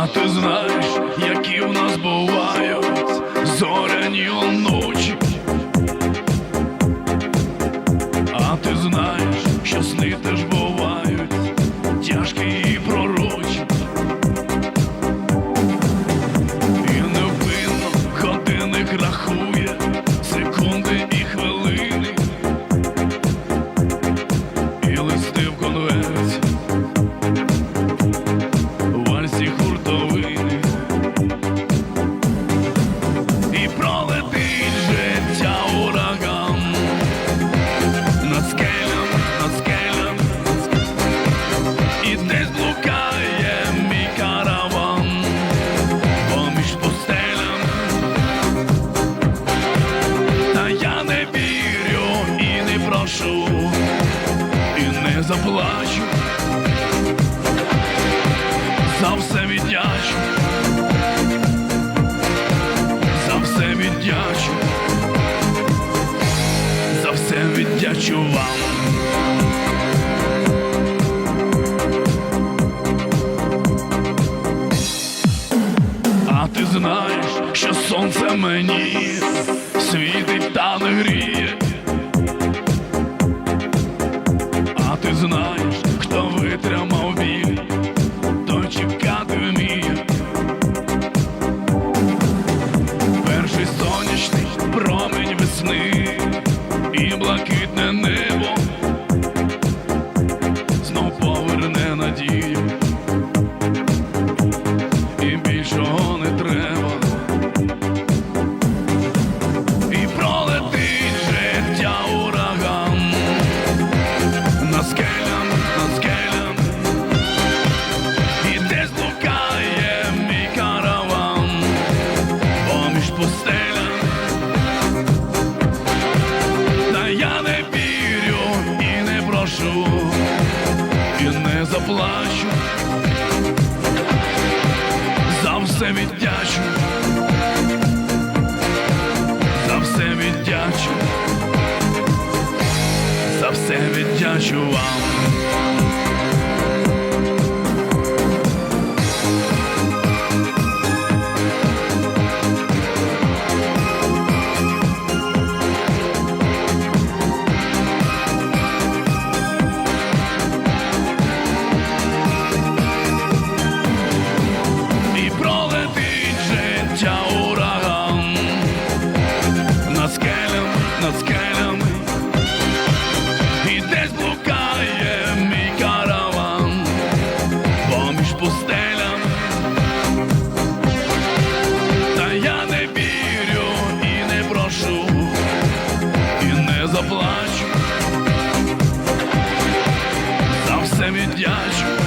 А ти знаєш, які в нас бувають зоряні ночі. А ти знаєш, що сни теж бувають тяжкі і пророчі. І невпинно годинник рахує прошу І не заплачу за все віддячу, за все віддячу, за все віддячу вам. А ти знаєш, що сонце мені світить та не гріє. Витримав біль, той чекати вміє. Перший сонячний промінь весни і блакитне небо знов поверне надію. І більшого не треба. Прошу, і не заплачу. За все віддячу, за все віддячу, за все віддячу вам. Не заплачу. За все віддячу.